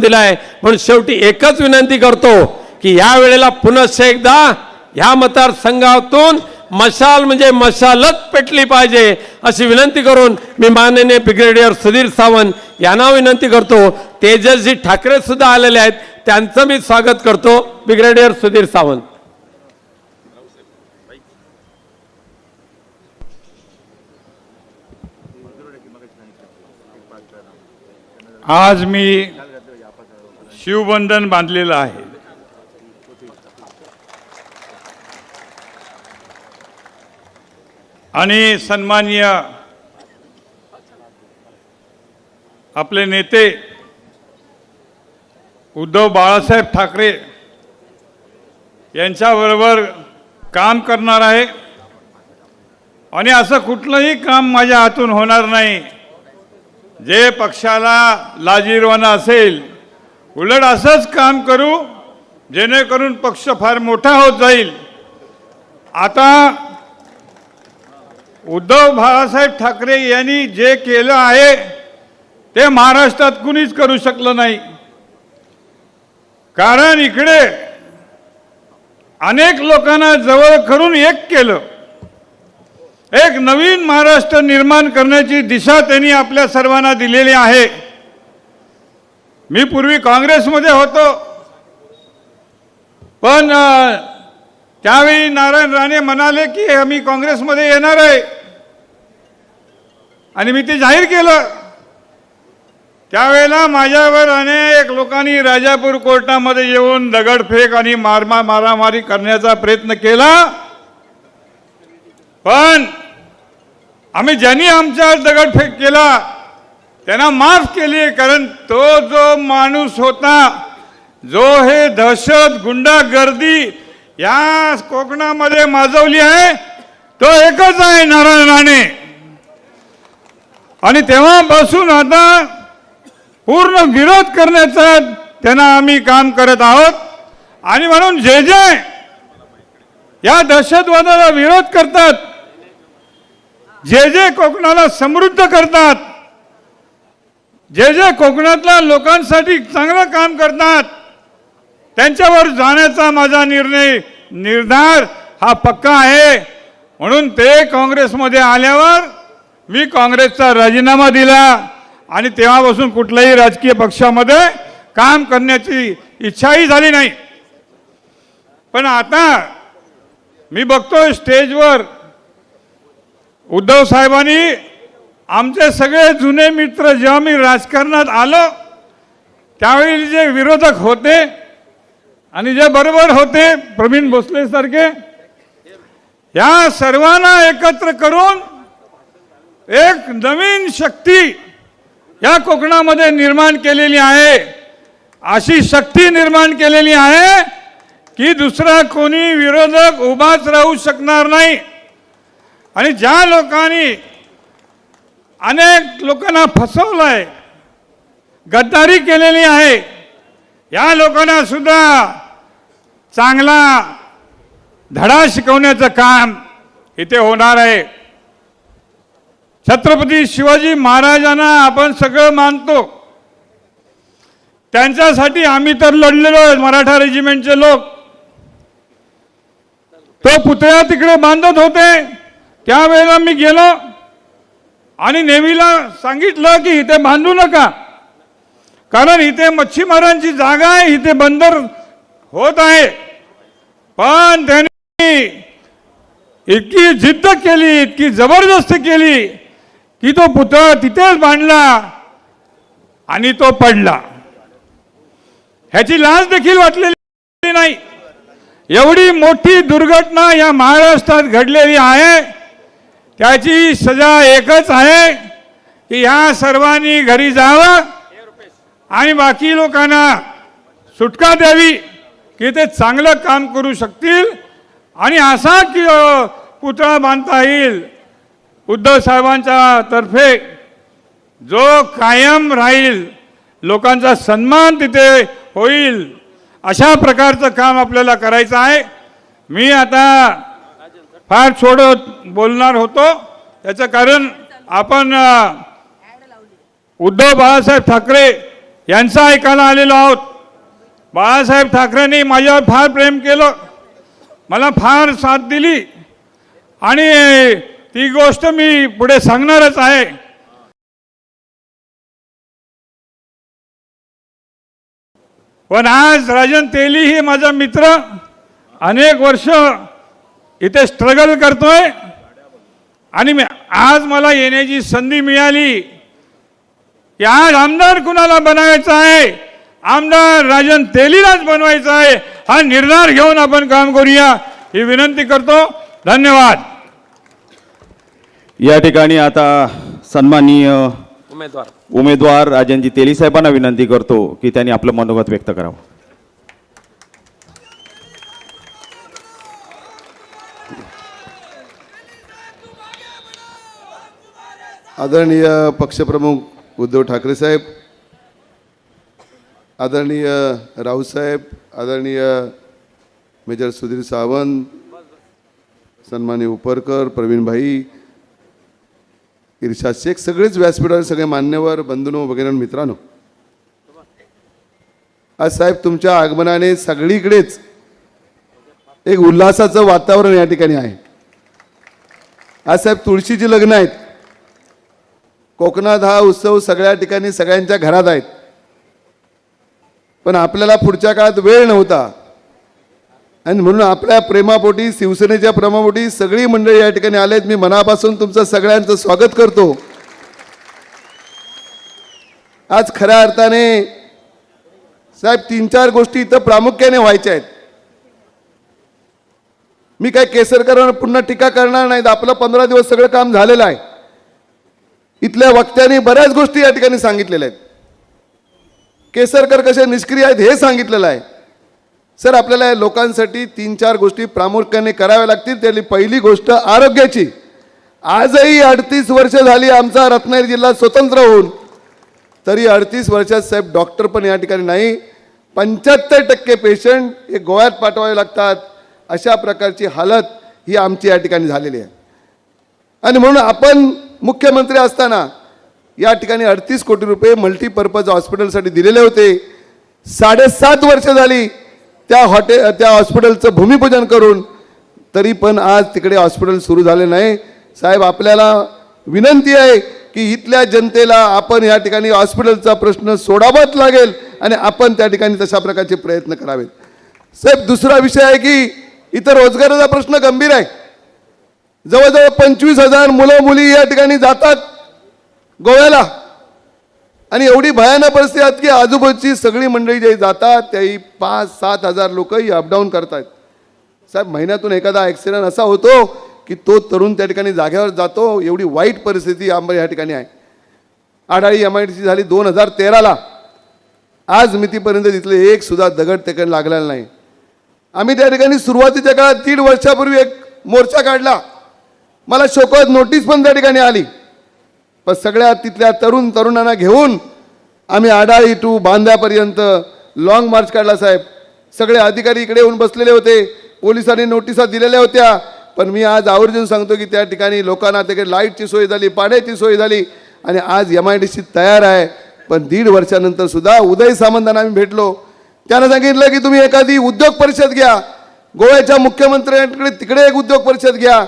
दिलाय. म्हणून शेवटी एकच विनंती करतो की या वेळेला पुनश्च एकदा ह्या मतदारसंघातून मशाल म्हणजे मशालच पेटली पाहिजे अशी विनंती करून मी माननीय ब्रिगेडियर सुधीर सावंत यांना विनंती करतो. तेजसजी ठाकरे सुद्धा आलेले आहेत. त्यांचं मी स्वागत करतो. ब्रिगेडियर सुधीर सावंत. आज मी शिवबंधन बांधलेलं आहे. आणि सन्माननीय आपले नेते उद्धव बाळासाहेब ठाकरे यांच्याबरोबर काम करणार आहे. आणि असं कुठलंही काम माझ्या हातून होणार नाही. जे पक्षाला लाजीरवाना असेल उलट असंच काम करू जेणेकरून पक्ष फार मोठा होत जाईल. आता उद्धव बाळासाहेब ठाकरे यांनी जे केलं आहे ते महाराष्ट्रात कुणीच करू शकलं नाही. कारण इकडे अनेक लोकांना जवळ करून एक केलं. एक नवीन महाराष्ट्र निर्माण करण्याची दिशा त्यांनी आपल्या सर्वांना दिलेली आहे. मी पूर्वी काँग्रेसमध्ये होतो. पण त्यावेळी नारायण राणे म्हणाले की आम्ही काँग्रेसमध्ये येणार आहे. आणि मी ते जाहीर केलं. त्यावेळेला माझ्यावर अनेक लोकांनी राजापूर कोर्टामध्ये येऊन दगडफेक आणि मारमा मारामारी करण्याचा प्रयत्न केला. पण आम्ही ज्यांनी आमच्यावर दगडफेक केला त्यांना माफ केली कारण तो जो माणूस होता जो हे दहशत गुंडागर्दी या कोकणामध्ये माजवली आहे तो एकच आहे नारायण राणे. आणि तेव्हापासून आता पूर्ण विरोध करण्याचा त्यांना आम्ही काम करत आहोत. आणि म्हणून जे जे या दहशतवादाला विरोध करतात जे जे कोकणाला समृद्ध करतात जे जे कोकणातल्या लोकांसाठी चांगलं काम करतात त्यांच्यावर जाण्याचा माझा निर्णय निर्धार हा पक्का आहे. म्हणून ते काँग्रेसमध्ये आल्यावर मी काँग्रेसचा राजीनामा दिला आणि तेव्हापासून कुठल्याही राजकीय पक्षामध्ये काम करण्याची इच्छाही झाली नाही. पण आता मी बघतोय स्टेजवर उद्धव साहेबांनी आमचे सगळे जुने मित्र जेव्हा मी राजकारणात आलो त्यावेळी जे विरोधक होते आणि जे बरोबर होते प्रवीण भोसलेसारखे या सर्वांना एकत्र करून एक नवीन शक्ती या कोकणामध्ये निर्माण केलेली आहे. अशी शक्ती निर्माण केलेली आहे की दुसरा कोणी विरोधक उभाच राहू शकणार नाही. आणि ज्या लोकांनी अनेक लोकांना फसवलंय. गद्दारी केलेली आहे. या लोकांना सुद्धा चांगला धडा शिकवण्याचं काम इथे होणार आहे. छत्रपती शिवाजी महाराजांना आपण सगळं मानतो. त्यांच्यासाठी आम्ही तर लढलेलो आहे मराठा रेजिमेंटचे लोक. तो पुतळ्या तिकडे बांधत होते. त्यावेळेला मी गेलो. आणि नेव्हीला सांगितलं की इथे बांधू नका. कारण इथे मच्छीमारांची जागा आहे इथे बंदर होत आहे. पण त्यांनी इतकी जिद्द केली इतकी जबरदस्ती केली की तो पुतळा तिथेच बांधला आणि तो पडला. ह्याची लाज देखील वाटलेली नाही. एवढी मोठी दुर्घटना या महाराष्ट्रात घडलेली आहे. त्याची सजा एकच आहे की ह्या सर्वांनी घरी जावं आणि बाकी लोकांना सुटका द्यावी की ते चांगलं काम करू शकतील. आणि असा की पुतळा बांधता येईल. उद्धव साहेबांच्या तर्फे जो कायम राहील लोकांचा सन्मान तिथे होईल अशा प्रकारचं काम आपल्याला करायचं आहे. मी आता फार छोडत बोलणार होतो. त्याचं कारण आपण उद्धव बाळासाहेब ठाकरे यांचं ऐकायला आलेलो आहोत. बाळासाहेब ठाकरेंनी माझ्यावर फार प्रेम केलं. मला फार साथ दिली. आणि ती गोष्ट मी पुढे सांगणारच आहे. पण आज राजन तेली ही माझा मित्र. अनेक वर्ष इथे स्ट्रगल करतोय. आणि मी आज मला येण्याची संधी मिळाली. की आज आमदार कुणाला बनावायचा आहे? आमदार राजन तेलीलाच बनवायचा आहे. हा निर्धार घेऊन आपण काम करूया. ही विनंती करतो. धन्यवाद. या ठिकाणी आता सन्माननीय उमेदवार. उमेदवार राजनजी तेली साहेबांना विनंती करतो की त्यांनी आपलं मनोगत व्यक्त करावं. आदरणीय पक्षप्रमुख उद्धव ठाकरे साहेब आदरणीय राऊसाहेब आदरणीय मेजर सुधीर सावंत सन्मान्य उपरकर प्रवीणभाई ईर्षा शेख सगळेच व्यासपीठावर सगळे मान्यवर बंधूनो वगैरे मित्रांनो. आज साहेब तुमच्या आगमनाने सगळीकडेच एक उल्हासाचं वातावरण या ठिकाणी आहे. आज साहेब तुळशीची लग्न आहेत. कोकणात हा उत्सव सगळ्या ठिकाणी सगळ्यांच्या घरात आहेत पण आपल्याला पुढच्या काळात वेळ नव्हता. आणि म्हणून आपल्या प्रेमापोटी शिवसेनेच्या प्रेमापोटी सगळी मंडळी या ठिकाणी आलेत. मी मनापासून तुमचं सगळ्यांचं स्वागत करतो. आज खऱ्या अर्थाने साहेब तीन चार गोष्टी इथं प्रामुख्याने व्हायच्या आहेत. मी काय केसरकर पुन्हा टीका करणार नाहीत आपलं पंधरा दिवस सगळं काम झालेलं आहे. इथल्या वक्त्यांनी बऱ्याच गोष्टी या ठिकाणी सांगितलेल्या आहेत. केसरकर कसे निष्क्रिय आहेत हे सांगितलेलं आहे. सर आपल्याला या लोकांसाठी तीन चार गोष्टी प्रामुख्याने कराव्या लागतील त्यातली पहिली गोष्ट आरोग्याची. आजही अडतीस वर्ष झाली आमचा रत्नागिरी जिल्हा स्वतंत्र होऊन तरी अडतीस वर्षात साहेब डॉक्टर पण या ठिकाणी नाही. पंच्याहत्तर टक्के पेशंट हे गोव्यात पाठवावे लागतात. अशा प्रकारची हालत ही आमची या ठिकाणी झालेली आहे. आणि म्हणून आपण मुख्यमंत्री असताना या ठिकाणी अडतीस कोटी रुपये मल्टीपर्पज हॉस्पिटलसाठी दिलेले होते. साडेसात वर्ष झाली त्या हॉटे त्या हॉस्पिटलचं भूमिपूजन करून तरी पण आज तिकडे हॉस्पिटल सुरू झाले नाही. साहेब आपल्याला विनंती आहे की इथल्या जनतेला आपण या ठिकाणी हॉस्पिटलचा प्रश्न सोडावाच लागेल आणि आपण त्या ठिकाणी तशा प्रकारचे प्रयत्न करावेत. साहेब दुसरा विषय आहे की इथं रोजगाराचा प्रश्न गंभीर आहे. जवळजवळ पंचवीस हजार मुलं मुली या ठिकाणी जातात गोव्याला. आणि एवढी भयानक परिस्थिती आहेत की आजूबाजूची सगळी मंडळी जे जातात त्याही पाच सात हजार लोकही अपडाऊन करतात साहेब महिन्यातून एखादा ॲक्सिडेंट असा होतो की तो तरुण त्या ठिकाणी जाग्यावर जातो एवढी वाईट परिस्थिती आंबा या ठिकाणी आहे. आढाळी एम आय टी झाली दोन हजार तेराला. आज मितीपर्यंत तिथले एक सुद्धा दगड त्याकडे लागलेला नाही. आम्ही त्या ठिकाणी सुरुवातीच्या काळात दीड वर्षापूर्वी एक मोर्चा काढला. मला शोकत नोटीस पण त्या ठिकाणी आली. पण सगळ्या तिथल्या तरुण तरुणांना घेऊन आम्ही आडाळी टू बांध्यापर्यंत लाँग मार्च काढला साहेब. सगळे अधिकारी इकडे येऊन बसलेले होते. पोलिसांनी नोटिसा दिलेल्या होत्या. पण मी आज आवर्जून सांगतो की त्या ठिकाणी लोकांना तिकडे लाईटची सोय झाली पाण्याची सोय झाली आणि आज एम आय डी सी तयार आहे. पण दीड वर्षानंतर सुद्धा उदय सामंतांना आम्ही भेटलो. त्यानं सांगितलं की तुम्ही एखादी उद्योग परिषद घ्या. गोव्याच्या मुख्यमंत्र्यांकडे तिकडे एक उद्योग परिषद घ्या.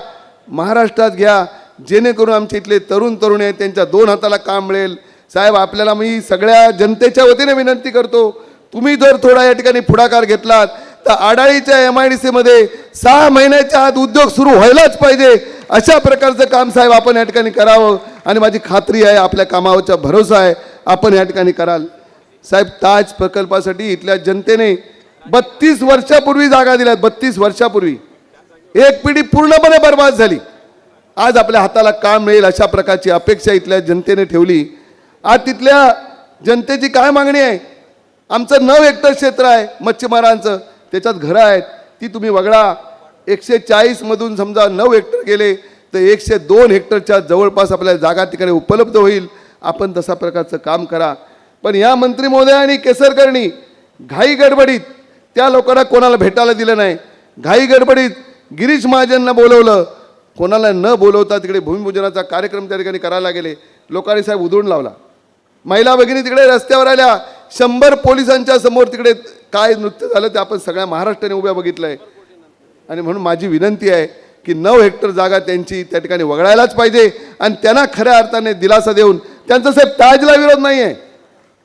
महाराष्ट्रात घ्या जेणेकरून आमचे इथले तरुण तरुण आहेत त्यांच्या दोन हाताला काम मिळेल. साहेब आपल्याला मी सगळ्या जनतेच्या वतीने विनंती करतो तुम्ही जर थोडा या ठिकाणी पुढाकार घेतलात तर आडाळीच्या एम आय डी सीमध्ये सहा महिन्याच्या आत उद्योग सुरू व्हायलाच पाहिजे. अशा प्रकारचं काम साहेब आपण या ठिकाणी करावं. आणि माझी खात्री आहे आपल्या कामावरचा भरोसा आहे आपण या ठिकाणी कराल. साहेब ताज प्रकल्पासाठी इथल्या जनतेने बत्तीस वर्षापूर्वी जागा दिल्यात बत्तीस वर्षापूर्वी. एक पिढी पूर्णपणे बर्बाद झाली. आज आपल्या हाताला काम मिळेल अशा प्रकारची अपेक्षा इथल्या जनतेने ठेवली. आज तिथल्या जनतेची काय मागणी आहे? आमचं नऊ हेक्टर क्षेत्र आहे मच्छीमारांचं. त्याच्यात घरं आहेत. ती तुम्ही वगळा. एकशे चाळीसमधून समजा नऊ हेक्टर गेले तर एकशे दोन हेक्टरच्या जवळपास आपल्याला जागा तिकडे उपलब्ध होईल. आपण तसा प्रकारचं काम करा. पण या मंत्री महोदयांनी केसरकरणी घाई गडबडीत त्या लोकांना कोणाला भेटायला दिलं नाही. घाई गडबडीत गिरीश महाजनना बोलवलं. कोणाला न बोलवता तिकडे भूमिपूजनाचा कार्यक्रम त्या ठिकाणी करायला गेले लोकांनी साहेब उधळून लावला. महिला भगिनी तिकडे रस्त्यावर आल्या. शंभर पोलिसांच्या समोर तिकडे काय नृत्य झालं ते आपण सगळ्या महाराष्ट्राने उभ्या बघितलंय. आणि म्हणून माझी विनंती आहे की नऊ हेक्टर जागा त्यांची त्या ठिकाणी वगळायलाच पाहिजे आणि त्यांना खऱ्या अर्थाने दिलासा देऊन त्यांचं साहेब ताजला विरोध नाही आहे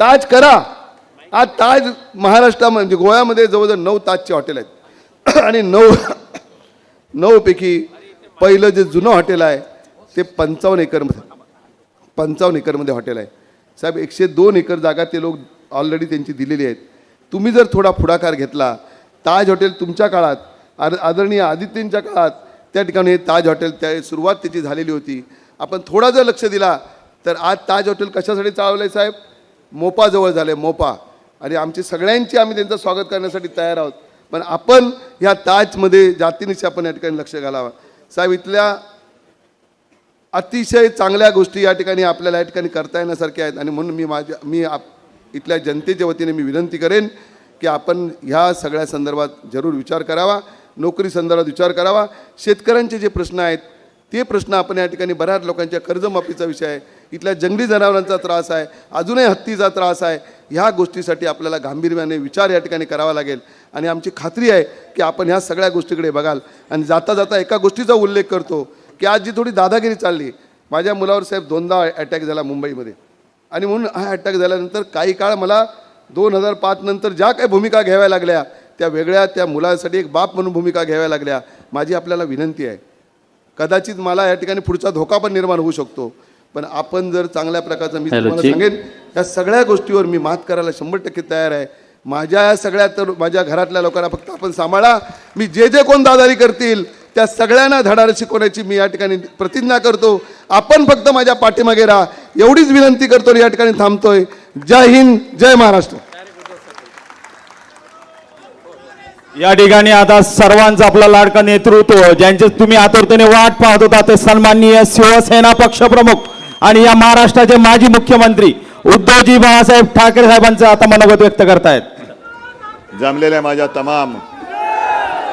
ताज करा. आज ताज महाराष्ट्रामध्ये म्हणजे गोव्यामध्ये जवळजवळ नऊ ताजचे हॉटेल आहेत. आणि नऊ नऊपैकी पहिलं जे जुनं हॉटेल आहे ते पंचावन्न एकरमध्ये पंचावन्न एकरमध्ये हॉटेल आहे. साहेब एकशे दोन एकर जागा ते लोक ऑलरेडी त्यांची दिलेली आहेत. तुम्ही जर थोडा पुढाकार घेतला ताज हॉटेल तुमच्या काळात आद आदरणीय आदित्यंच्या काळात त्या ठिकाणी हे ताज हॉटेल त्या सुरुवात त्याची झालेली होती. आपण थोडा जर लक्ष दिला तर आज ताज हॉटेल कशासाठी चालवलं आहे साहेब? मोपाजवळ झालं आहे मोपा. आणि आमची सगळ्यांची आम्ही त्यांचं स्वागत करण्यासाठी तयार आहोत. पण आपण ह्या ताजमध्ये जातीनिशी आपण या ठिकाणी लक्ष घालावं. साहेब इथल्या अतिशय चांगल्या गोष्टी या ठिकाणी आपल्याला या ठिकाणी करता येण्यासारख्या आहेत आणि म्हणून मी माझ्या मी आप इथल्या जनतेच्या वतीने मी विनंती करेन की आपण ह्या सगळ्या संदर्भात जरूर विचार करावा नोकरी संदर्भात विचार करावा. शेतकऱ्यांचे जे प्रश्न आहेत ते प्रश्न आपण या ठिकाणी बऱ्याच लोकांच्या कर्जमाफीचा विषय आहे. इथल्या जंगली जनावरांचा त्रास आहे अजूनही हत्तीचा त्रास आहे ह्या गोष्टीसाठी आपल्याला गांभीर्याने विचार या ठिकाणी करावा लागेल. आणि आमची खात्री आहे की आपण ह्या सगळ्या गोष्टीकडे बघाल. आणि जाता जाता एका गोष्टीचा उल्लेख करतो की आज जी थोडी दादागिरी चालली माझ्या मुलावर साहेब दोनदा अटॅक झाला मुंबईमध्ये. आणि म्हणून हा अटॅक झाल्यानंतर काही काळ मला दोन हजार पाच नंतर ज्या काही भूमिका घ्याव्या लागल्या त्या वेगळ्या त्या मुलासाठी एक बाप म्हणून भूमिका घ्याव्या लागल्या माझी आपल्याला विनंती आहे. कदाचित मला या ठिकाणी पुढचा धोका पण निर्माण होऊ शकतो. पण आपण जर चांगल्या प्रकारचं मी तुम्हाला. सांगेन या सगळ्या गोष्टीवर मी मात करायला शंभर टक्के तयार आहे. माझ्या या सगळ्या तर माझ्या घरातल्या लोकांना फक्त आपण सांभाळा. मी जे जे कोण दादारी करतील त्या सगळ्यांना धडार शिकवण्याची मी या ठिकाणी प्रतिज्ञा करतो. आपण फक्त माझ्या पाठीमागे राहा. एवढीच विनंती करतो या ठिकाणी थांबतोय. जय हिंद जय महाराष्ट्र. या ठिकाणी आता सर्वांचा आपला लाडका नेतृत्व ज्यांचे तुम्ही आतुरतेने वाट पाहत होता ते सन्माननीय शिवसेना पक्षप्रमुख आणि या महाराष्ट्राचे माजी मुख्यमंत्री उद्धवजी बाळासाहेब ठाकरे साहेबांचं आता मनोगत व्यक्त करतायत. जमलेल्या माझ्या तमाम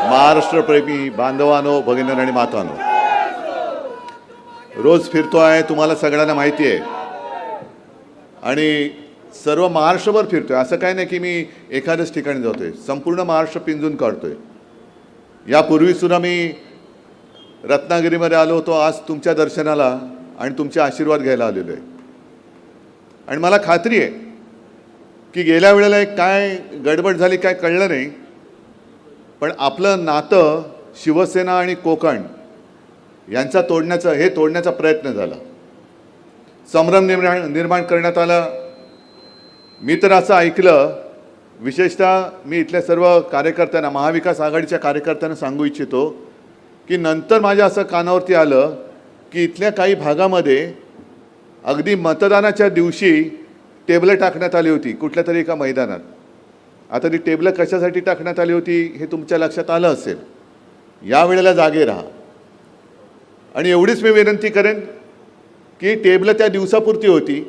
महाराष्ट्रप्रेमी बांधवानो भगिनी आणि मातानो रोज फिरतो आहे तुम्हाला सगळ्यांना माहिती आहे. आणि सर्व महाराष्ट्रभर फिरतोय. असं काही नाही की मी एखाद्याच ठिकाणी जातोय. संपूर्ण महाराष्ट्र पिंजून काढतोय. यापूर्वीसुद्धा मी रत्नागिरीमध्ये आलो होतो. आज तुमच्या दर्शनाला आणि तुमचे आशीर्वाद घ्यायला आलेलो आहे. आणि मला खात्री आहे की गेल्या वेळेला एक काय गडबड झाली काय कळलं नाही पण आपलं नातं शिवसेना आणि कोकण यांचा तोडण्याचा हे तोडण्याचा प्रयत्न झाला. संभ्रम निर्माण निर्माण करण्यात आला. मी तर असं ऐकलं विशेषतः मी इथल्या सर्व कार्यकर्त्यांना महाविकास आघाडीच्या कार्यकर्त्यांना सांगू इच्छितो की नंतर माझ्या असं कानावरती आलं की इथल्या काही भागामध्ये अगदी मतदानाच्या दिवशी टेबलं टाकण्यात आली होती कुठल्या तरी एका मैदानात. आता ती टेबलं कशासाठी टाकण्यात आली होती हे तुमच्या लक्षात आलं असेल. या वेळेला जागे राहा. आणि एवढीच मी विनंती करेन की टेबलं त्या दिवसापुरती होती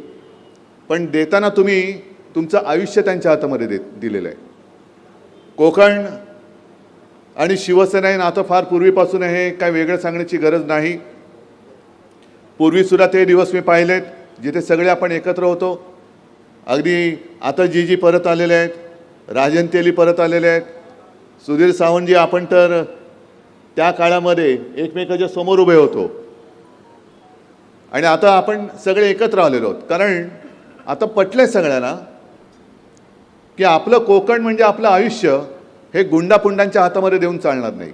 पण देताना तुम्ही तुमचं आयुष्य त्यांच्या हातामध्ये देत दिलेलं आहे. कोकण आणि शिवसेना हे नातं फार पूर्वीपासून आहे काय वेगळं सांगण्याची गरज नाही. पूर्वीसुद्धा ते दिवस मी पाहिलेत जिथे सगळे आपण एकत्र होतो. अगदी आता जी जी परत आलेले आहेत राजन तेली परत आलेले आहेत. सुधीर सावंतजी आपण तर त्या काळामध्ये एकमेकाच्या समोर उभे होतो. आणि आता आपण सगळे एकत्र आलेलो आहोत. कारण आता पटलंय सगळ्यांना की आपलं कोकण म्हणजे आपलं आयुष्य हे गुंडापुंडांच्या हातामध्ये देऊन चालणार नाही.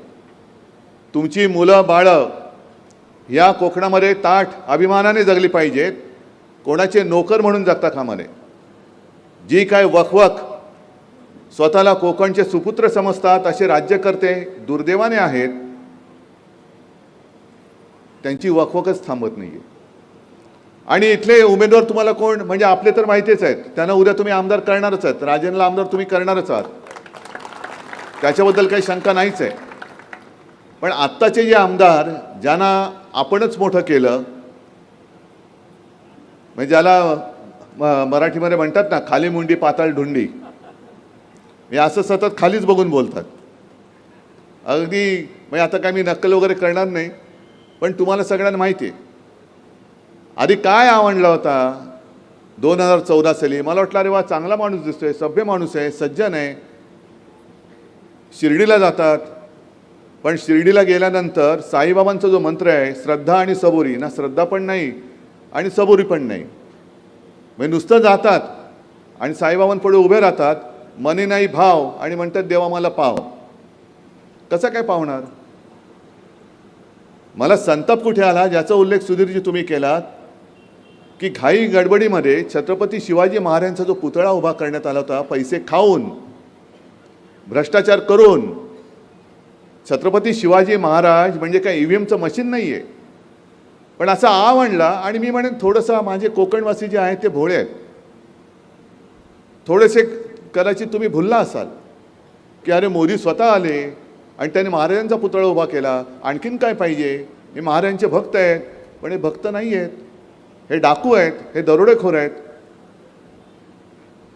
तुमची मुलं बाळं या कोकणामध्ये ताठ अभिमानाने जगली पाहिजेत कोणाचे नोकर म्हणून जगता कामा नये जी काय वखवख स्वतःला कोकणचे सुपुत्र समजतात असे राज्यकर्ते दुर्दैवाने आहेत. त्यांची वखवखच थांबत नाही आहे आणि इथले उमेदवार तुम्हाला कोण म्हणजे आपले तर माहितीच आहेत. त्यांना उद्या तुम्ही आमदार करणारच आहात. राजेंना आमदार तुम्ही करणारच आहात. त्याच्याबद्दल काही शंका नाहीच आहे. पण आत्ताचे जे आमदार ज्यांना आपणच मोठं केलं म्हणजे ज्याला म- मराठीमध्ये म्हणतात ना खाली मुंडी पाताळ ढुंडी. हे असं सतत खालीच बघून बोलतात. अगदी म्हणजे आता काय मी नक्कल वगैरे करणार नाही पण तुम्हाला सगळ्यांना माहिती आहे. आधी काय आवडला होता? दोन हजार चौदा साली. मला वाटलं अरे वा चांगला माणूस दिसतोय सभ्य माणूस आहे सज्जन आहे. शिर्डीला जातात. पण शिर्डीला गेल्यानंतर साईबाबांचा जो मंत्र आहे श्रद्धा आणि सबुरी ना श्रद्धा पण नाही आणि सबुरी पण नाही. म्हणजे नुसतं जातात आणि साईबाबांपुढे उभे राहतात मने नाही भाव आणि म्हणतात देवा मला पाव. कसा काय पावणार? मला संताप कुठे आला? ज्याचा उल्लेख सुधीरजी तुम्ही केलात की घाई गडबडीमध्ये छत्रपती शिवाजी महाराजांचा जो पुतळा उभा करण्यात आला होता पैसे खाऊन भ्रष्टाचार करून छत्रपती शिवाजी महाराज म्हणजे काय इ व्ही एमचं मशीन नाही आहे पण असा आव आणला आणि मी म्हणेन थोडंसं माझे कोकणवासी जे आहेत ते भोळे आहेत. थोडेसे कदाचित तुम्ही भुलला असाल. की अरे मोदी स्वतः आले आणि त्याने महाराजांचा पुतळा उभा केला. आणखीन काय पाहिजे? हे महाराजांचे भक्त आहेत पण हे भक्त नाही आहेत. हे डाकू आहेत हे दरोडेखोर आहेत.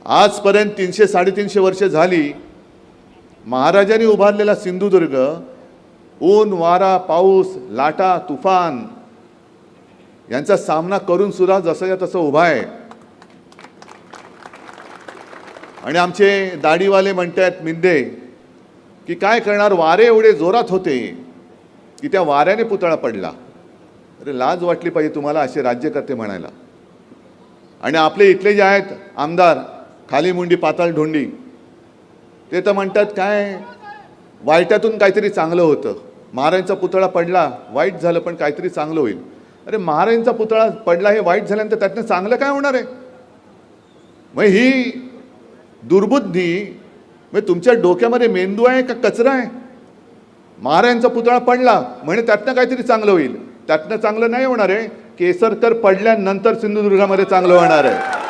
आजपर्यंत तीनशे साडेतीनशे वर्ष झाली महाराजांनी उभारलेला सिंधुदुर्ग ऊन वारा पाऊस लाटा तुफान यांचा सामना करून सुद्धा जसंच्या तसं उभा आहे. आणि आमचे दाढीवाले म्हणतात मिंदे की काय करणार वारे एवढे जोरात होते की त्या वाऱ्याने पुतळा पडला. अरे लाज वाटली पाहिजे तुम्हाला असे राज्यकर्ते म्हणायला. आणि आपले इथले जे आहेत आमदार खाली मुंडी पाताळ ढोंडी ते तर म्हणतात काय? वाईटातून काहीतरी चांगलं होतं. महाराजांचा पुतळा पडला वाईट झालं पण काहीतरी चांगलं होईल. अरे महाराजांचा पुतळा पडला हे वाईट झाल्यानंतर त्यातनं चांगलं काय होणार आहे? मग ही दुर्बुद्धी म्हणजे तुमच्या डोक्यामध्ये मेंदू आहे का कचरा आहे? महाराजांचा पुतळा पडला म्हणे त्यातनं काहीतरी चांगलं होईल. त्यातनं चांगलं नाही होणार आहे. केसरकर पडल्यानंतर सिंधुदुर्गामध्ये चांगलं होणार आहे.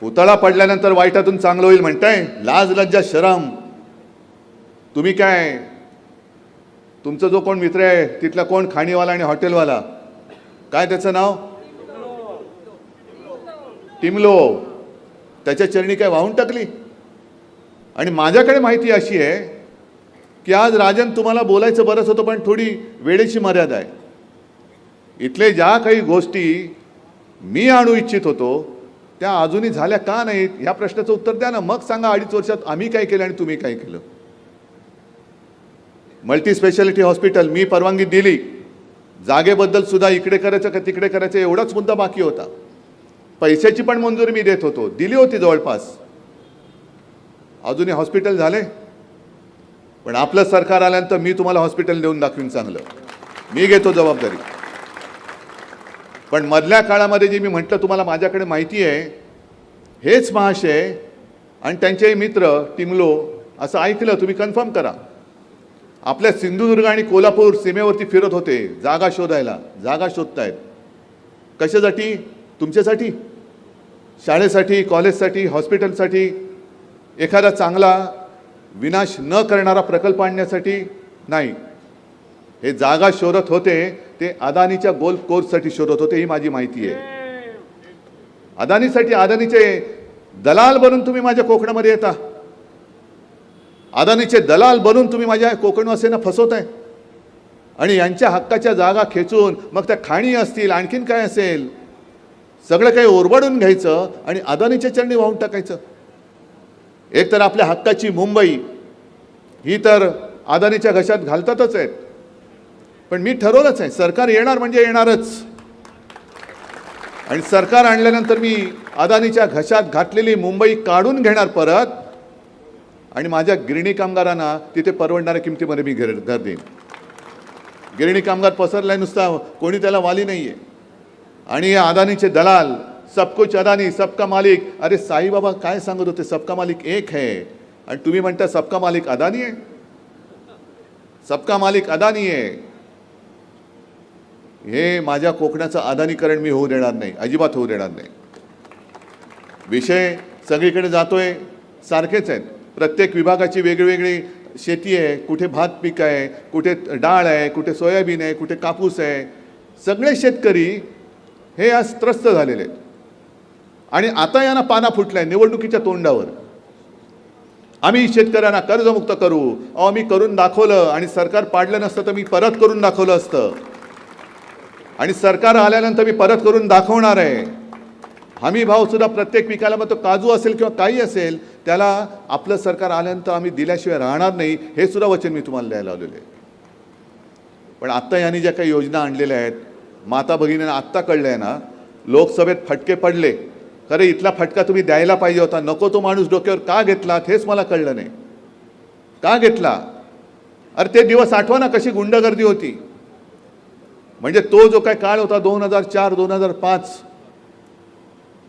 पुतळा पडल्यानंतर वाईटातून चांगलं होईल म्हणताय. लाज लज्जा शरम. तुम्ही काय? तुमचा जो कोण मित्र आहे तिथला कोण खाणीवाला आणि हॉटेलवाला? काय त्याचं नाव? टिमलो. त्याच्या चरणी काय वाहून टाकली? आणि माझ्याकडे माहिती अशी आहे की आज राजन तुम्हाला बोलायचं बरंच होतं पण थोडी वेळेची मर्यादा आहे. इथले ज्या काही गोष्टी मी आणू इच्छित होतो त्या अजूनही झाल्या का नाहीत ह्या प्रश्नाचं उत्तर द्या ना. मग सांगा अडीच वर्षात आम्ही काय केलं आणि तुम्ही काय केलं? मल्टी स्पेशालिटी हॉस्पिटल मी परवानगी दिली. जागेबद्दल सुद्धा इकडे करायचं का तिकडे करायचं एवढाच मुद्दा बाकी होता. पैशाची पण मंजुरी मी देत होतो. दिली होती जवळपास. अजूनही हॉस्पिटल झाले पण आपलं सरकार आल्यानंतर मी तुम्हाला हॉस्पिटल देऊन दाखवीन चांगलं. मी घेतो जबाबदारी. पण मधल्या काळामध्ये जे मी म्हटलं तुम्हाला माझ्याकडे माहिती आहे हेच महाशय आणि त्यांचेही मित्र टिमलो असं ऐकलं तुम्ही कन्फर्म करा. आपल्या सिंधुदुर्ग आणि कोल्हापूर सीमेवरती फिरत होते जागा शोधायला जागा शोधतायत. कशासाठी? तुमच्यासाठी? शाळेसाठी कॉलेजसाठी हॉस्पिटलसाठी? एखादा चांगला विनाश न करणारा प्रकल्प आणण्यासाठी? नाही. हे जागा शोधत होते ते अदानीच्या गोल्फ कोर्ससाठी शोधत होते ही माझी माहिती आहे. अदानीसाठी अदानीचे दलाल बनून तुम्ही माझ्या कोकणामध्ये येता. अदानीचे दलाल बनून तुम्ही माझ्या कोकणवासीयांना फसवताय. आणि यांच्या हक्काच्या जागा खेचून मग त्या खाणी असतील आणखीन काय असेल? सगळं काही ओरबाडून घ्यायचं आणि अदानीच्या चरणी वाहून टाकायचं. एक तर आपल्या हक्काची मुंबई ही तर अदानीच्या घशात घालतातच आहेत. पण मी ठरवलंच आहे सरकार येणार म्हणजे येणारच. आणि सरकार आणल्यानंतर मी अदानीच्या घशात घातलेली मुंबई काढून घेणार परत आणि माझ्या गिरणी कामगारांना तिथे परवडणाऱ्या किमतीमध्ये मी घर घर देईन. गिरणी कामगार पसरलाय नुसता कोणी त्याला वाली नाही आहे आणि अदानीचे दलाल सब कुछ अदानी सबका मालिक अरे साईबाबा काय सांगत होते सबका मालिक एक है. आणि तुम्ही म्हणता सबका मालिक अदानी आहे? सबका मालिक अदानी आहे. हे माझ्या कोकणाचं अदानीकरण मी होऊ देणार नाही अजिबात होऊ देणार नाही. विषय सगळीकडे जातोय सारखेच आहेत. प्रत्येक विभागाची वेगळीवेगळी शेती आहे कुठे भात पीक आहे कुठे डाळ आहे कुठे सोयाबीन आहे कुठे कापूस आहे. सगळे शेतकरी हे आज त्रस्त झालेले आहेत. आणि आता यांना पाना फुटलाय निवडणुकीच्या तोंडावर. आम्ही शेतकऱ्यांना कर्जमुक्त करू. अहो मी करून दाखवलं आणि सरकार पाडलं नसतं तर मी परत करून दाखवलं असतं. आणि सरकार आल्यानंतर मी परत करून दाखवणार आहे. हमी भाव सुद्धा प्रत्येक पिकाला मग तो काजू असेल किंवा काही असेल त्याला आपलं सरकार आल्यानंतर आम्ही दिल्याशिवाय राहणार नाही हे सुद्धा वचन मी तुम्हाला द्यायला आलेलं आहे. पण आत्ता यांनी ज्या काही योजना आणलेल्या आहेत माता भगिनींना आत्ता कळलं आहे ना लोकसभेत फटके पडले. खरं इथला फटका तुम्ही द्यायला पाहिजे होता नको तो माणूस डोक्यावर का घेतला हेच मला कळलं नाही. का घेतला? अरे ते दिवस आठवा ना कशी गुंडगर्दी होती. म्हणजे तो जो काय काळ होता दोन हजार चार दोन हजार पाच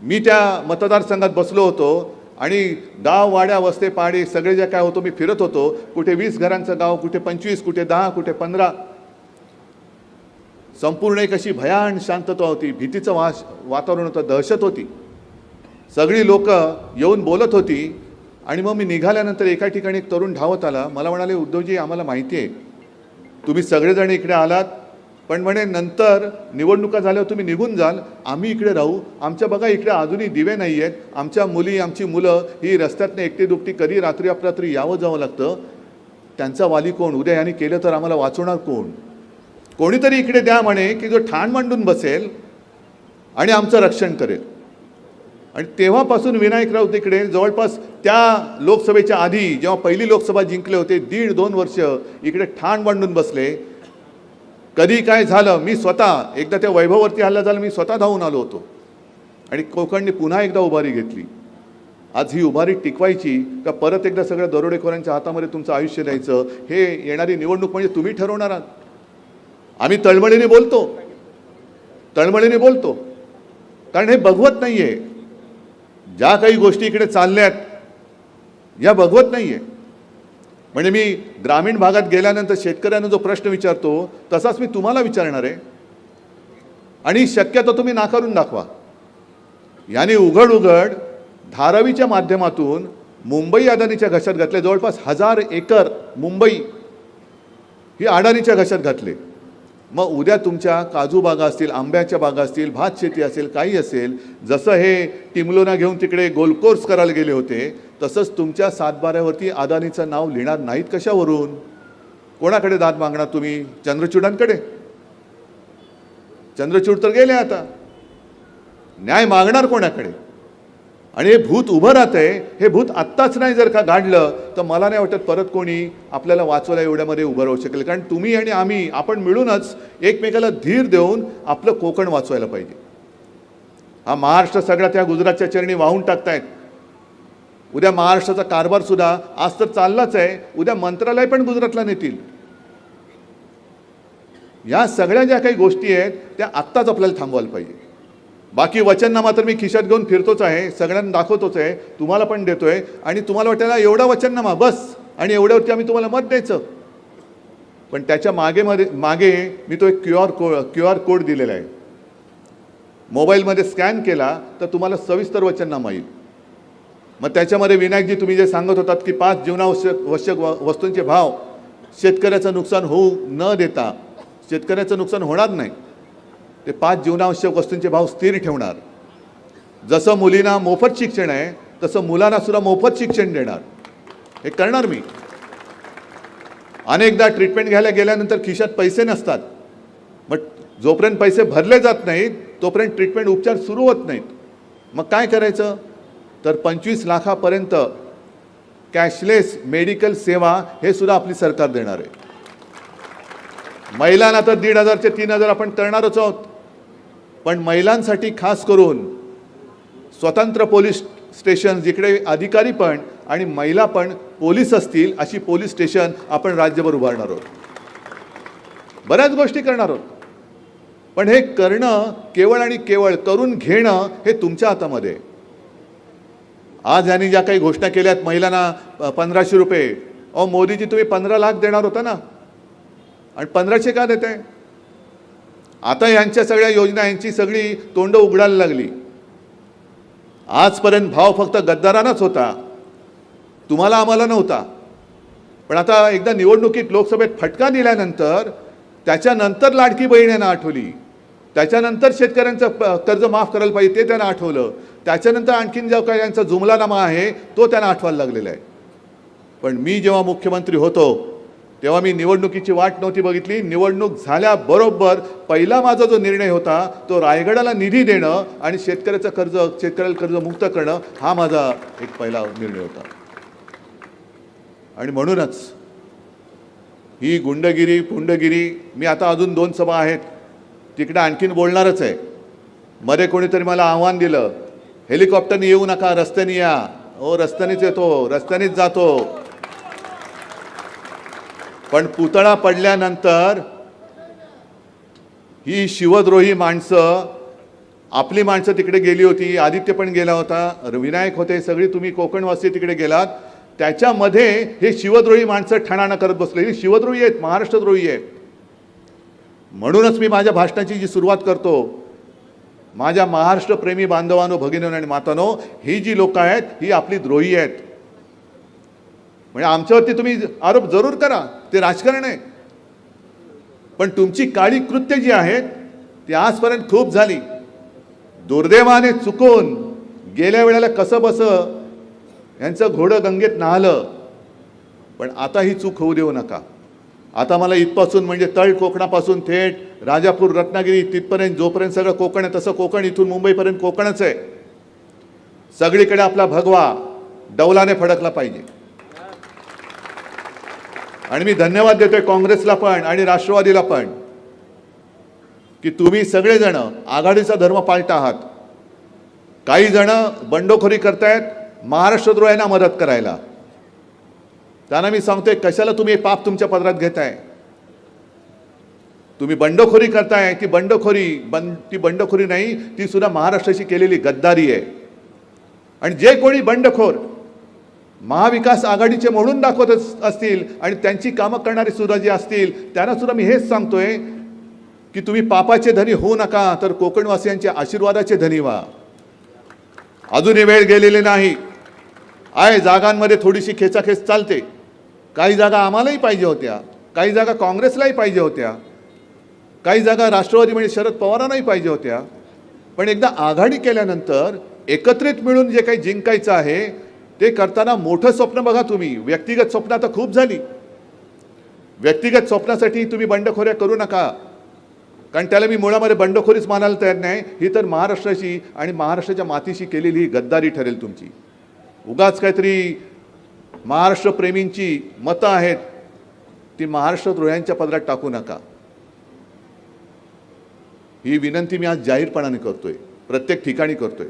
मी त्या मतदारसंघात बसलो होतो आणि गाव वाड्या वस्ते पाडी सगळे जे काय होतो मी फिरत होतो. कुठे वीस घरांचं गाव कुठे पंचवीस कुठे दहा कुठे पंधरा. संपूर्ण एक अशी भयान शांतता होती भीतीचं वास वातावरण होतं दहशत होती. सगळी लोक येऊन बोलत होती आणि मग मी निघाल्यानंतर एका ठिकाणी एक तरुण धावत आला. मला म्हणाले उद्धवजी आम्हाला माहिती आहे. तुम्ही सगळेजण इकडे आलात. पण म्हणे नंतर निवडणुका झाल्यावर तुम्ही निघून जाल. आम्ही इकडे राहू. आमच्या बघा इकडे अजूनही दिवे नाही आहेत. आमच्या मुली आमची मुलं ही रस्त्यातनं एकटी दुपटी कधी रात्री अपरात्री यावं जावं लागतं? त्यांचा वाली कोण? उद्या यांनी केलं तर आम्हाला वाचवणार कोण? कोणीतरी इकडे द्या म्हणे की जो ठाण मांडून बसेल आणि आमचं रक्षण करेल. आणि तेव्हापासून विनायकराव तिकडे जवळपास त्या लोकसभेच्या आधी जेव्हा पहिली लोकसभा जिंकले होते दीड दोन वर्ष इकडे ठाण मांडून बसले कधी काय झालं मी स्वतः एकदा त्या वैभववरती हल्ला झाला मी स्वतः धावून आलो होतो. आणि कोकणने पुन्हा एकदा उभारी घेतली. आज ही उभारी टिकवायची का परत एकदा सगळ्या दरोडेखोरांच्या हातामध्ये तुमचं आयुष्य द्यायचं हे येणारी निवडणूक म्हणजे तुम्ही ठरवणार आहात. आम्ही तळमळीने बोलतो. तळमळीने बोलतो. कारण हे बघवत नाही आहे ज्या काही गोष्टी इकडे चालल्यात या बघवत नाही आहे म्हणजे मी ग्रामीण भागात गेल्यानंतर शेतकऱ्यांना जो प्रश्न विचारतो तसाच मी तुम्हाला विचारणार आहे. आणि शक्यतो तुम्ही नाकारून दाखवा. याने उघड उघड धारावीच्या माध्यमातून मुंबई अदानीच्या घशात घातले. जवळपास हजार एकर मुंबई ही अडाणीच्या घशात घातले. मग उद्या तुमच्या काजू बागा असतील आंब्याच्या बागा असतील भात शेती असेल काही असेल जसं हे टिमलोना घेऊन तिकडे गोलकोर्स करायला गेले होते तसंच तुमच्या सातबाऱ्यावरती अदानीचं नाव लिहिणार नाहीत कशावरून? कोणाकडे दाद मागणार तुम्ही? चंद्रचूडांकडे? चंद्रचूड तर गेले आता. न्याय मागणार कोणाकडे? आणि हे भूत उभं राहतंय हे भूत आत्ताच नाही जर का गाडलं तर मला नाही वाटत परत कोणी आपल्याला वाचवायला एवढ्यामध्ये उभं राहू शकेल. कारण तुम्ही आणि आम्ही आपण मिळूनच एकमेकाला धीर देऊन आपलं कोकण वाचवायला पाहिजे. हा महाराष्ट्र सगळा त्या गुजरातच्या चरणी वाहून टाकतायत. उद्या महाराष्ट्राचा कारभारसुद्धा आज तर चाललाच आहे. उद्या मंत्रालय पण गुजरातला नेतील. या सगळ्या ज्या काही गोष्टी आहेत त्या आत्ताच आपल्याला थांबवायला पाहिजे. बाकी वचननामा तर मी खिशात घेऊन फिरतोच आहे सगळ्यांना दाखवतोच आहे तुम्हाला पण देतो आहे आणि तुम्हाला वाटायला एवढा वचननामा बस. आणि एवढ्यावरती आम्ही तुम्हाला मत द्यायचं. पण त्याच्यामागे मध्ये मागे मी तो एक क्यू आर को क्यू आर कोड दिलेला आहे. मोबाईलमध्ये स्कॅन केला तर तुम्हाला सविस्तर वचननामा येईल. मग त्याच्यामध्ये विनायकजी तुम्ही जे सांगत होतात की पाच जीवनावश्यक आवश्यक व- वस्तूंचे भाव शेतकऱ्याचं नुकसान होऊ न देता शेतकऱ्याचं नुकसान होणार नाही. ते पाच जीवनावश्यक वस्तूंचे भाव स्थिर ठेवणार. जसं मुलींना मोफत शिक्षण आहे तसं मुलांना सुद्धा मोफत शिक्षण देणार. हे करणार मी. अनेकदा ट्रीटमेंट घ्यायला गेल्यानंतर खिशात पैसे नसतात. मग जोपर्यंत पैसे भरले जात नाहीत तोपर्यंत ट्रीटमेंट उपचार सुरू होत नाहीत. मग काय करायचं? तर पंचवीस लाखापर्यंत कॅशलेस मेडिकल सेवा हे सुद्धा आपली सरकार देणार आहे. महिलांना तर दीड हजार ते तीन हजार आपण करणारच आहोत. पण महिलांसाठी खास करून स्वतंत्र पोलीस स्टेशन जिकडे अधिकारी पण आणि महिला पण पोलीस असतील अशी पोलीस स्टेशन आपण राज्यभर उभारणार आहोत. बऱ्याच गोष्टी करणार आहोत. पण हे करणं केवळ आणि केवळ करून घेणं हे तुमच्या हातामध्ये आहे. आज यांनी ज्या काही घोषणा केल्या आहेत महिलांना पंधराशे रुपये. अहो मोदीजी तुम्ही पंधरा लाख देणार होता ना? आणि पंधराशे का देत आहे आता यांच्या सगळ्या योजना यांची सगळी तोंड उघडायला लागली. आजपर्यंत भाव फक्त गद्दारांनाच होता. तुम्हाला आम्हाला नव्हता. पण आता एकदा निवडणुकीत लोकसभेत फटका दिल्यानंतर त्याच्यानंतर लाडकी बहीण यांना आठवली. त्याच्यानंतर शेतकऱ्यांचं प- कर्ज माफ करायला पाहिजे ते त्यांना आठवलं. त्याच्यानंतर आणखीन जो काही यांचा जुमलानामा आहे तो त्यांना आठवायला लागलेला आहे. पण मी जेव्हा मुख्यमंत्री होतो तेव्हा मी निवडणुकीची वाट नव्हती बघितली. निवडणूक झाल्याबरोबर पहिला माझा जो निर्णय होता तो रायगडाला निधी देणं आणि शेतकऱ्याचं कर्ज शेतकऱ्याला कर्ज मुक्त करणं हा माझा एक पहिला निर्णय होता. आणि म्हणूनच ही गुंडगिरी पुंडगिरी मी आता अजून दोन सभा आहेत. तिकडे आणखीन बोलणारच आहे. मध्ये कोणीतरी मला आव्हान दिलं हेलिकॉप्टरने येऊ नका रस्त्याने या. हो रस्त्यानेच येतो रस्त्यानेच जातो. पण पुतळा पडल्यानंतर ही शिवद्रोही माणसं आपली माणसं तिकडे गेली होती आदित्य पण गेला होता विनायक होते सगळी तुम्ही कोकणवासी तिकडे गेलात. त्याच्यामध्ये हे शिवद्रोही माणसं ठणाणं करत बसले ही शिवद्रोही आहेत महाराष्ट्रद्रोही आहेत. म्हणूनच मी माझ्या भाषणाची जी सुरुवात करतो माझ्या महाराष्ट्रप्रेमी बांधवांनो भगिनीनो आणि मातानो ही जी लोक आहेत ही आपली द्रोही आहेत. म्हणजे आमच्यावरती तुम्ही आरोप जरूर करा ते राजकारण आहे. पण तुमची काळी कृत्य जी आहेत ती आजपर्यंत खूप झाली. दुर्दैवाने चुकून गेल्या वेळेला कसं बसं यांचं घोडं गंगेत नाहलं. पण आता ही चूक होऊ देऊ नका. आता मला इथपासून म्हणजे तळ कोकणापासून थेट राजापूर रत्नागिरी तिथपर्यंत जोपर्यंत सगळं कोकण आहे तसं कोकण इथून मुंबईपर्यंत कोकणच आहे. सगळीकडे आपला भगवा डौलाने फडकला पाहिजे. आणि मी धन्यवाद देतोय काँग्रेसला पण आणि राष्ट्रवादीला पण की तुम्ही सगळेजण आघाडीचा धर्म पाळता आहात. काही जण बंडखोरी करतायत महाराष्ट्रद्रोह्यांना मदत करायला. त्यांना मी सांगतोय कशाला तुम्ही पाप तुमच्या पदरात घेताय? तुम्ही बंडखोरी करताय. ती बंडखोरी बन ती बंडखोरी नाही ती सुद्धा महाराष्ट्राशी केलेली गद्दारी आहे. आणि जे कोणी बंडखोर महाविकास आघाडीचे म्हणून दाखवत अस- असतील आणि त्यांची कामं करणारे सुद्धा जे असतील त्यांना सुद्धा मी हेच सांगतोय की तुम्ही पापाचे धनी होऊ नका तर कोकणवासियांच्या आशीर्वादाचे धनी व्हा. अजूनही वेळ गेलेली नाही. आहे जागांमध्ये थोडीशी खेचाखेच चालते. काही जागा आम्हालाही पाहिजे होत्या. काही जागा काँग्रेसलाही पाहिजे होत्या. काही जागा राष्ट्रवादी म्हणजे शरद पवारांनाही पाहिजे होत्या. पण एकदा आघाडी केल्यानंतर एकत्रित मिळून जे काही जिंकायचं आहे ते करताना मोठं स्वप्न बघा तुम्ही. व्यक्तिगत स्वप्न आता खूप झाली. व्यक्तिगत स्वप्नासाठी तुम्ही बंडखोऱ्या करू नका. कारण त्याला मी मुळामध्ये बंडखोरीच मानायला तयार नाही. ही तर महाराष्ट्राशी आणि महाराष्ट्राच्या मातीशी केलेली ही गद्दारी ठरेल तुमची. उगाच काहीतरी महाराष्ट्रप्रेमींची मतं आहेत ती महाराष्ट्र द्रोह्यांच्या पदरात टाकू नका. ही विनंती मी आज जाहीरपणाने करतोय प्रत्येक ठिकाणी करतोय.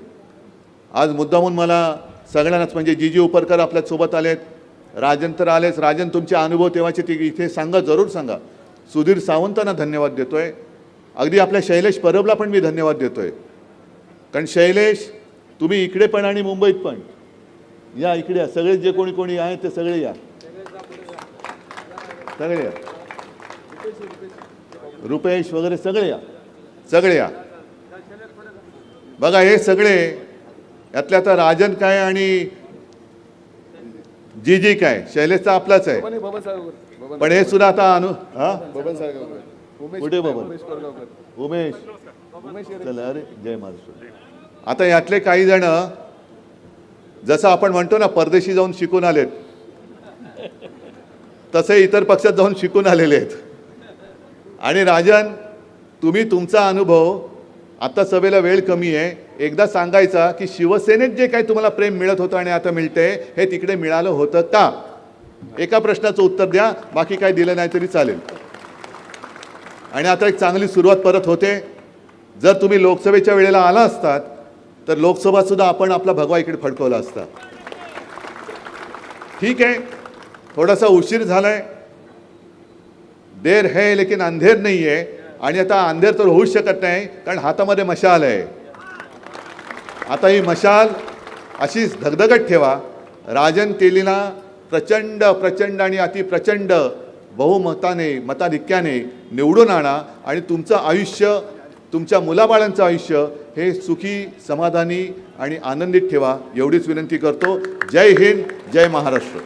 आज मुद्दामून मला सगळ्यांनाच म्हणजे जी जी उपरकर आपल्यासोबत आलेत राजन तर आलेच. राजन तुमचे अनुभव तेव्हाचे ते इथे सांगा जरूर सांगा. सुधीर सावंतांना धन्यवाद देतोय. अगदी आपल्या शैलेश परबला पण मी धन्यवाद देतोय. कारण शैलेश तुम्ही इकडे पण आणि मुंबईत पण. या इकडे या. सगळे जे कोणी कोणी आहेत ते सगळे या. सगळे या. रुपेश वगैरे सगळे या. सगळे या. बघा हे सगळे यातल्या आता राजन काय आणि जी जी काय शैलेशचा आपलाच आहे. पण हे सुद्धा आता अनु हा? कुठे बबन उमेश चला अरे जय महाराष्ट्र. आता यातले काही जण जसं आपण म्हणतो ना परदेशी जाऊन शिकून आलेत. तसे इतर पक्षात जाऊन शिकून आलेले आहेत. आणि राजन तुम्ही तुमचा अनुभव आता सभेला वेळ कमी आहे एकदा सांगायचा की शिवसेनेत जे काही तुम्हाला प्रेम मिळत होतं आणि आता मिळते हे तिकडे मिळालं होतं का? एका प्रश्नाचं उत्तर द्या बाकी काय दिलं नाही तरी चालेल. आणि आता एक चांगली सुरुवात परत होते. जर तुम्ही लोकसभेच्या वेळेला आला असतात तर लोकसभा सुद्धा आपण आपला भगवा इकडे फडकवला असता. ठीक आहे. थोडासा उशीर झालाय. देर है लेकिन अंधेर नाही आहे आणि आता अंधेर तर होऊच शकत नाही कारण हातामध्ये मशाल आहे. आता ही मशाल अशीच धगधगत ठेवा. राजन तेलीला प्रचंड प्रचंड आणि अति प्रचंड बहुमताने मताधिक्याने निवडून आणा. आणि तुमचं आयुष्य तुमच्या मुलाबाळांचं आयुष्य हे सुखी समाधानी आणि आनंदित ठेवा एवढीच विनंती करतो. जय हिंद जय महाराष्ट्र.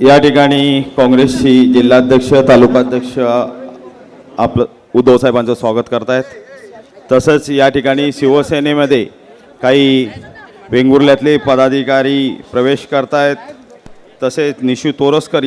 या ठिकाणी काँग्रेसची जिल्हाध्यक्ष तालुकाध्यक्ष आपलं उद्धव साहेबांचं स्वागत करतायत. तसंच या ठिकाणी शिवसेनेमध्ये काही वेंगुर्ल्यातले पदाधिकारी प्रवेश करतायत. तसेच निशू तोरसकर